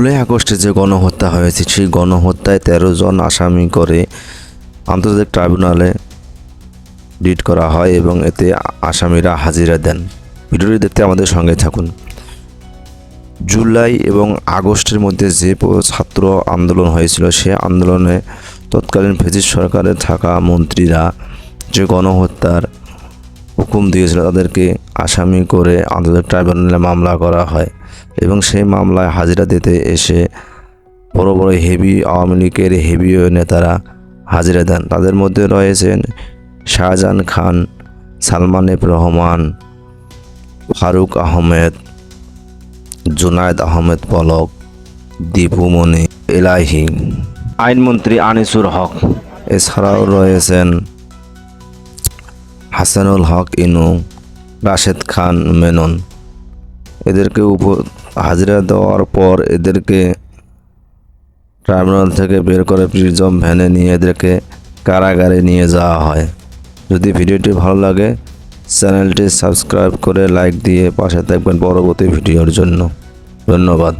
জুলাই আগস্টে যে গণহত্যা হয়েছে, সেই গণহত্যায় তেরো জন আসামি করে আন্তর্জাতিক ট্রাইব্যুনালে ডিট করা হয় এবং এতে আসামিরা হাজিরা দেন। ভিডিওটি দেখতে আমাদের সঙ্গে থাকুন। জুলাই এবং আগস্টের মধ্যে যে ছাত্র আন্দোলন হয়েছিল, সে আন্দোলনে তৎকালীন ফেজিস সরকারে থাকা মন্ত্রীরা যে গণহত্যার হুকুম দিয়েছিল, তাদেরকে আসামি করে আন্তর্জাতিক ট্রাইব্যুনালে মামলা করা হয়। এবং সেই মামলায় হাজিরা দিতে এসে বড় বড় হেভি আওয়ামী লীগের হেভি নেতারা হাজিরা দেন। তাদের মধ্যে রয়েছেন শাহজাহান খান সালমান এফ রহমান ফারুক আহমেদ জুনায়েদ আহমেদ পলক দীপুমণি এলাহি আইনমন্ত্রী আনিসুর হক। এছাড়াও রয়েছেন হাসানুল হক ইনু রাশেদ খান মেনন। এদেরকে উপ হাজিরা দেওয়ার পর এদেরকে ট্রাইব্যুনাল থেকে বের করে প্রিজম ভ্যানে নিয়ে এদেরকে কারাগারে নিয়ে যাওয়া হয়। যদি ভিডিওটি ভালো লাগে, চ্যানেলটি সাবস্ক্রাইব করে লাইক দিয়ে পাশে থাকবেন পরবর্তী ভিডিওর জন্য। ধন্যবাদ।